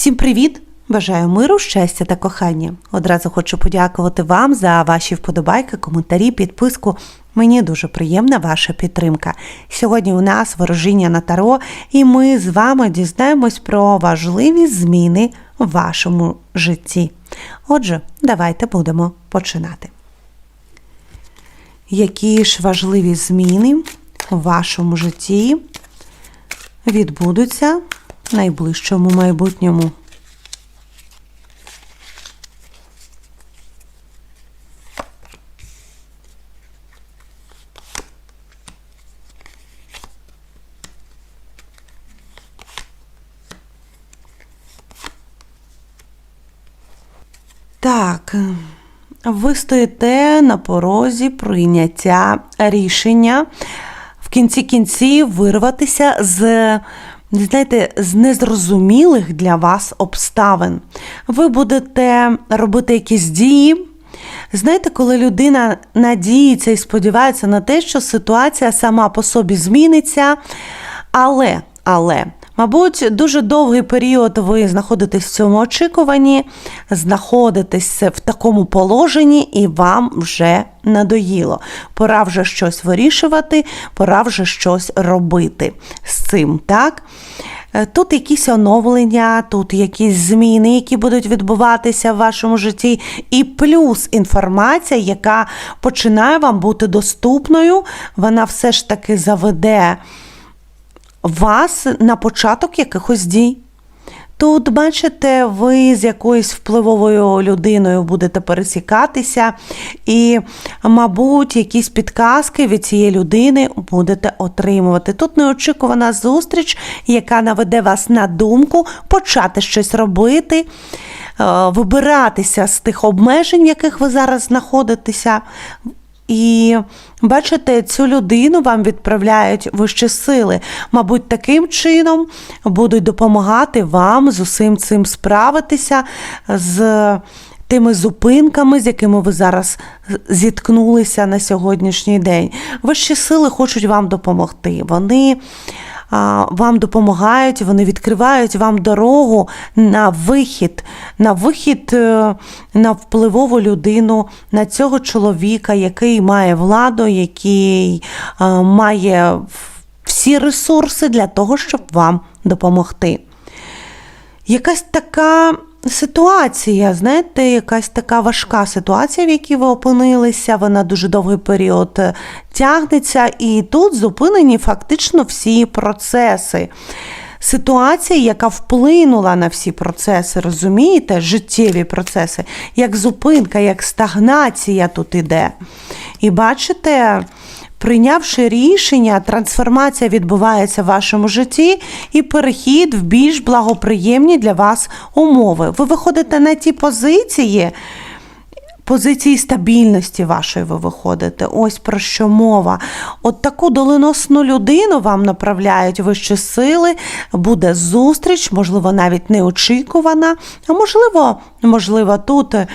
Всім привіт! Бажаю миру, щастя та кохання. Одразу хочу подякувати вам за ваші вподобайки, коментарі, підписку. Мені дуже приємна ваша підтримка. Сьогодні у нас ворожіння на таро, і ми з вами дізнаємось про важливі зміни в вашому житті. Отже, давайте будемо починати. Які ж важливі зміни в вашому житті відбудуться найближчому майбутньому? Так, ви стоїте на порозі прийняття рішення в кінці кінців вирватися з, знаєте, з незрозумілих для вас обставин. Ви будете робити якісь дії. Знаєте, коли людина надіється і сподівається на те, що ситуація сама по собі зміниться, але, але. Мабуть, дуже довгий період ви знаходитесь в цьому очікуванні, знаходитесь в такому положенні, і вам вже надоїло. Пора вже щось вирішувати, пора вже щось робити з цим, так? Е, Тут якісь оновлення, тут якісь зміни, які будуть відбуватися в вашому житті, і плюс інформація, яка починає вам бути доступною, вона все ж таки заведе вас на початок якихось дій. Тут, бачите, ви з якоюсь впливовою людиною будете пересікатися, і, мабуть, якісь підказки від цієї людини будете отримувати. Тут неочікувана зустріч, яка наведе вас на думку почати щось робити, е, вибиратися з тих обмежень, в яких ви зараз знаходитеся. І бачите, цю людину вам відправляють вищі сили. Мабуть, таким чином будуть допомагати вам з усім цим справитися, з тими зупинками, з якими ви зараз зіткнулися на сьогоднішній день. Вищі сили хочуть вам допомогти. Вони вам допомагають, вони відкривають вам дорогу на вихід, на вихід е, на впливову людину, на цього чоловіка, який має владу, який має всі ресурси для того, щоб вам допомогти. Якась така ситуація, знаєте, якась така важка ситуація, в якій ви опинилися, вона дуже довгий період е, тягнеться, і тут зупинені фактично всі процеси. Ситуація, яка вплинула на всі процеси, розумієте, життєві процеси, як зупинка, як стагнація тут іде. І бачите, Прийнявши рішення, трансформація відбувається в вашому житті і перехід в більш благоприємні для вас умови. Ви виходите на ті позиції, позиції стабільності вашої ви виходите. Ось про що мова. От таку доленосну людину вам направляють вищі сили, буде зустріч, можливо, навіть неочікувана, а можливо, можливо, тут, е,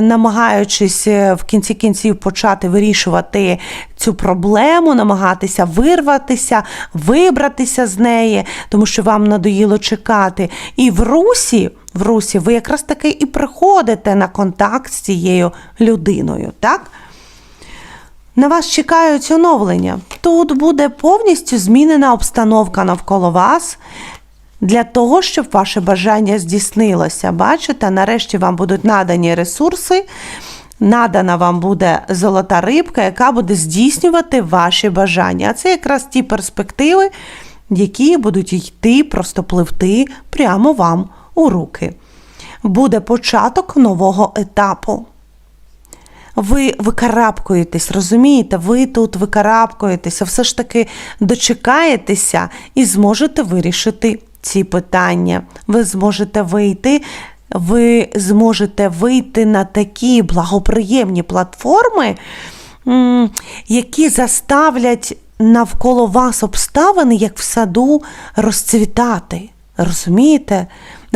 намагаючись е, в кінці кінців почати вирішувати цю проблему, намагатися вирватися, вибратися з неї, тому що вам надоїло чекати. І в русі. В русі ви якраз таки і приходите на контакт з цією людиною, так? На вас чекають оновлення. Тут буде повністю змінена обстановка навколо вас для того, щоб ваше бажання здійснилося. Бачите, нарешті вам будуть надані ресурси. Надана вам буде золота рибка, яка буде здійснювати ваші бажання. А це якраз ті перспективи, які будуть йти, просто пливти прямо вам у руки. Буде початок нового етапу. Ви викарабкуєтесь, розумієте? Ви тут викарабкуєтеся, все ж таки дочекаєтеся і зможете вирішити ці питання. Ви зможете вийти. Ви зможете вийти на такі благоприємні платформи, які заставлять навколо вас обставини, як в саду, розцвітати. Розумієте?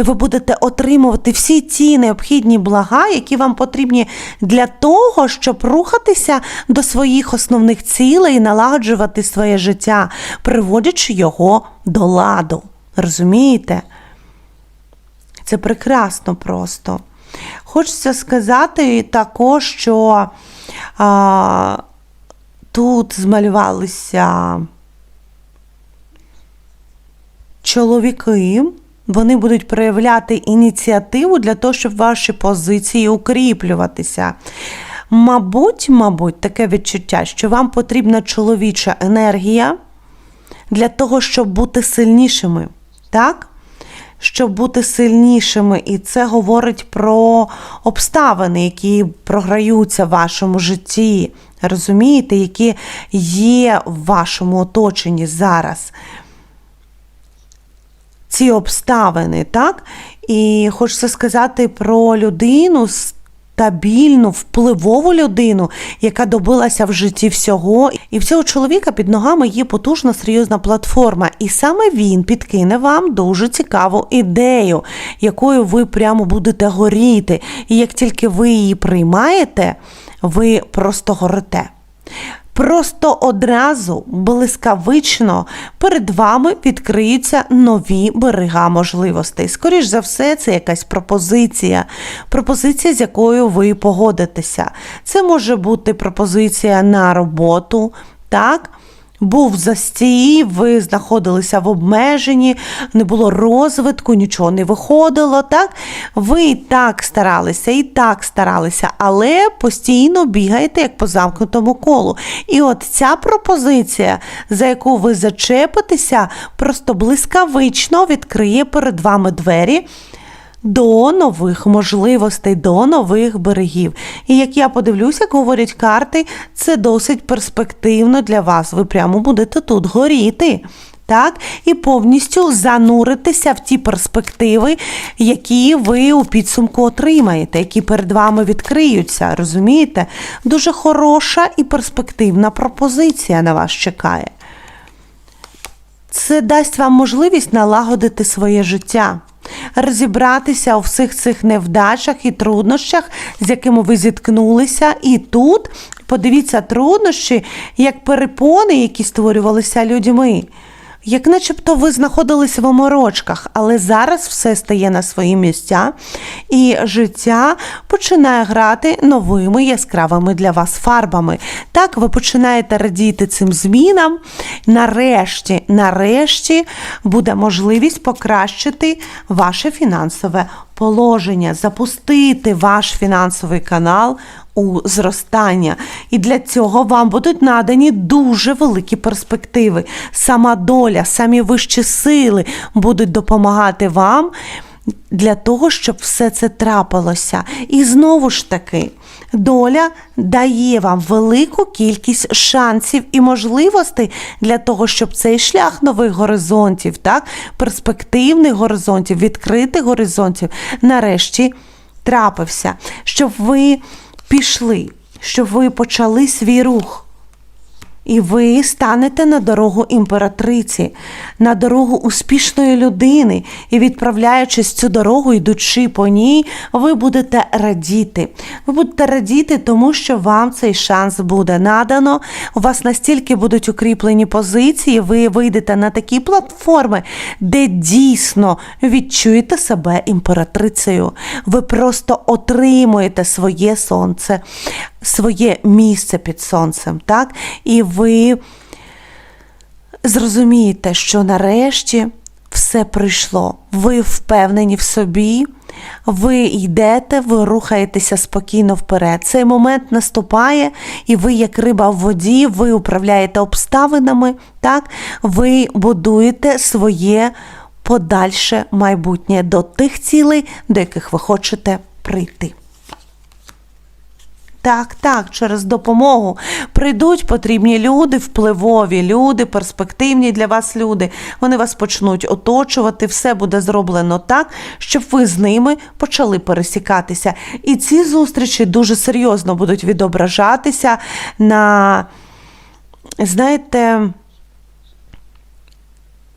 Ви будете отримувати всі ті необхідні блага, які вам потрібні для того, щоб рухатися до своїх основних цілей і налагоджувати своє життя, приводячи його до ладу. Розумієте? Це прекрасно просто. Хочеться сказати також, що а, тут змалювалися чоловіки. Вони будуть проявляти ініціативу для того, щоб ваші позиції укріплюватися. Мабуть, мабуть, таке відчуття, що вам потрібна чоловіча енергія для того, щоб бути сильнішими. Так? Щоб бути сильнішими, і це говорить про обставини, які програються в вашому житті, розумієте, які є в вашому оточенні зараз. Ці обставини, так? І хочеться сказати про людину стабільну, впливову людину, яка добилася в житті всього. І в цього чоловіка під ногами є потужна серйозна платформа. І саме він підкине вам дуже цікаву ідею, якою ви прямо будете горіти. І як тільки ви її приймаєте, ви просто горите. Просто одразу блискавично перед вами відкриються нові берега можливостей. Скоріш за все, це якась пропозиція, пропозиція, з якою ви погодитеся. Це може бути пропозиція на роботу, так? Був застій, ви знаходилися в обмеженні, не було розвитку, нічого не виходило. так? Ви і так старалися, і так старалися, але постійно бігаєте як по замкнутому колу. І от ця пропозиція, за яку ви зачепитеся, просто блискавично відкриє перед вами двері до нових можливостей, до нових берегів. І як я подивлюся, говорять карти, це досить перспективно для вас. Ви прямо будете тут горіти. Так, і повністю зануритися в ті перспективи, які ви у підсумку отримаєте, які перед вами відкриються. Розумієте? Дуже хороша і перспективна пропозиція на вас чекає. Це дасть вам можливість налагодити своє життя розібратися у всіх цих невдачах і труднощах, з якими ви зіткнулися. І тут подивіться труднощі, як перепони, які створювалися людьми як начебто ви знаходились в оморочках, але зараз все стає на свої місця, і життя починає грати новими яскравими для вас фарбами. Так, ви починаєте радіти цим змінам. Нарешті, нарешті буде можливість покращити ваше фінансове положення, запустити ваш фінансовий канал у зростання. І для цього вам будуть надані дуже великі перспективи. Сама доля, самі вищі сили будуть допомагати вам. Для того, щоб все це трапилося. І знову ж таки, доля дає вам велику кількість шансів і можливостей для того, щоб цей шлях нових горизонтів, так, перспективних горизонтів, відкритих горизонтів, нарешті трапився, щоб ви пішли, щоб ви почали свій рух. І ви станете на дорогу імператриці, на дорогу успішної людини, і відправляючись цю дорогу, йдучи по ній, ви будете радіти. Ви будете радіти, тому що вам цей шанс буде надано. У вас настільки будуть укріплені позиції, ви вийдете на такі платформи, де дійсно відчуєте себе імператрицею. Ви просто отримуєте своє сонце своє місце під сонцем, так? І ви зрозумієте, що нарешті все прийшло. Ви впевнені в собі, ви йдете, ви рухаєтеся спокійно вперед. Цей момент наступає, і ви, як риба в воді, ви управляєте обставинами, так? ви будуєте своє подальше майбутнє до тих цілей, до яких ви хочете прийти. Так, так, через допомогу прийдуть потрібні люди, впливові люди, перспективні для вас люди. Вони вас почнуть оточувати, все буде зроблено так, щоб ви з ними почали пересікатися. І ці зустрічі дуже серйозно будуть відображатися на, знаєте,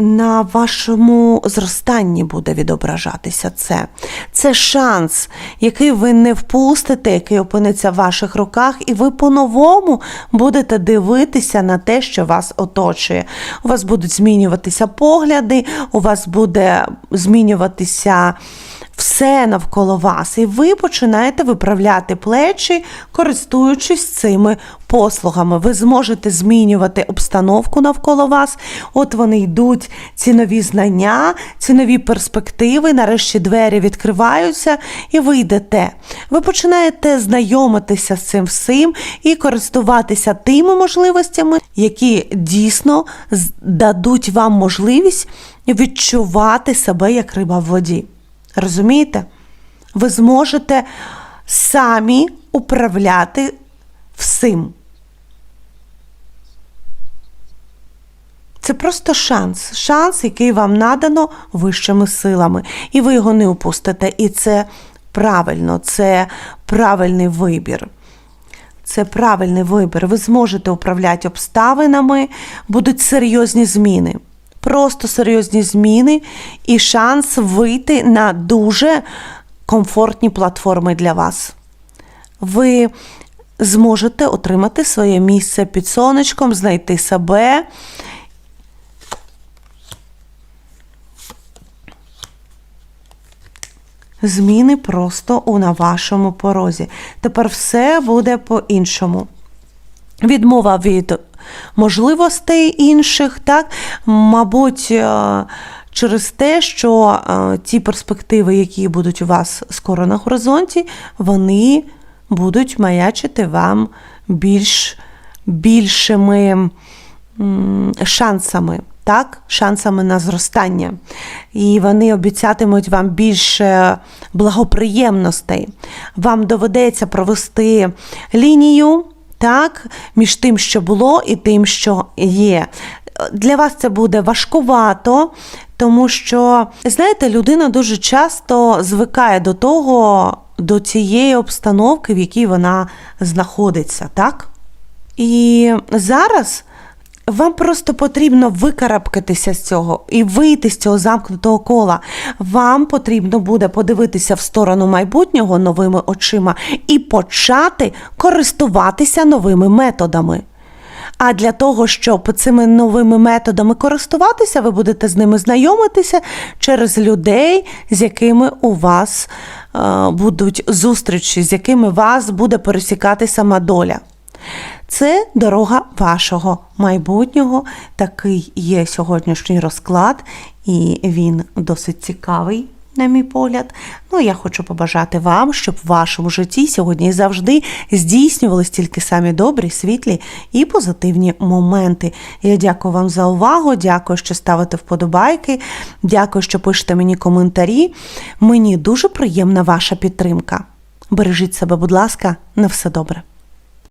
на вашому зростанні буде відображатися це. Це шанс, який ви не впустите, який опиниться в ваших руках, і ви по-новому будете дивитися на те, що вас оточує. У вас будуть змінюватися погляди, у вас буде змінюватися все навколо вас, і ви починаєте виправляти плечі, користуючись цими послугами. Ви зможете змінювати обстановку навколо вас. От вони йдуть, ці нові знання, ці нові перспективи. Нарешті двері відкриваються, і ви йдете. Ви починаєте знайомитися з цим всім і користуватися тими можливостями, які дійсно дадуть вам можливість відчувати себе як риба в воді. Розумієте? Ви зможете самі управляти всім. Це просто шанс, шанс, який вам надано вищими силами, і ви його не упустите. І це правильно, це правильний вибір. Це правильний вибір. Ви зможете управляти обставинами, будуть серйозні зміни. Просто серйозні зміни і шанс вийти на дуже комфортні платформи для вас. Ви зможете отримати своє місце під сонечком, знайти себе. Зміни просто у на вашому порозі. Тепер все буде по-іншому. Відмова від можливостей інших, так, мабуть, е, через те, що е, ті перспективи, які будуть у вас скоро на горизонті, вони будуть маячити вам більш більшими шансами. Так, шансами на зростання. І вони обіцятимуть вам більше благоприємностей. Вам доведеться провести лінію так, між тим, що було, і тим, що є. Для вас це буде важкувато, тому що, знаєте, людина дуже часто звикає до того, до цієї обстановки, в якій вона знаходиться, так? І зараз вам просто потрібно викарабкатися з цього і вийти з цього замкнутого кола. Вам потрібно буде подивитися в сторону майбутнього новими очима і почати користуватися новими методами. А для того, щоб цими новими методами користуватися, ви будете з ними знайомитися через людей, з якими у вас е, будуть зустрічі, з якими вас буде пересікати сама доля. Це дорога вашого майбутнього. Такий є сьогоднішній розклад, і він досить цікавий, на мій погляд. Ну, я хочу побажати вам, щоб в вашому житті сьогодні і завжди здійснювались тільки самі добрі, світлі і позитивні моменти. Я дякую вам за увагу, дякую, що ставите вподобайки, дякую, що пишете мені коментарі. Мені дуже приємна ваша підтримка. Бережіть себе, будь ласка, на все добре.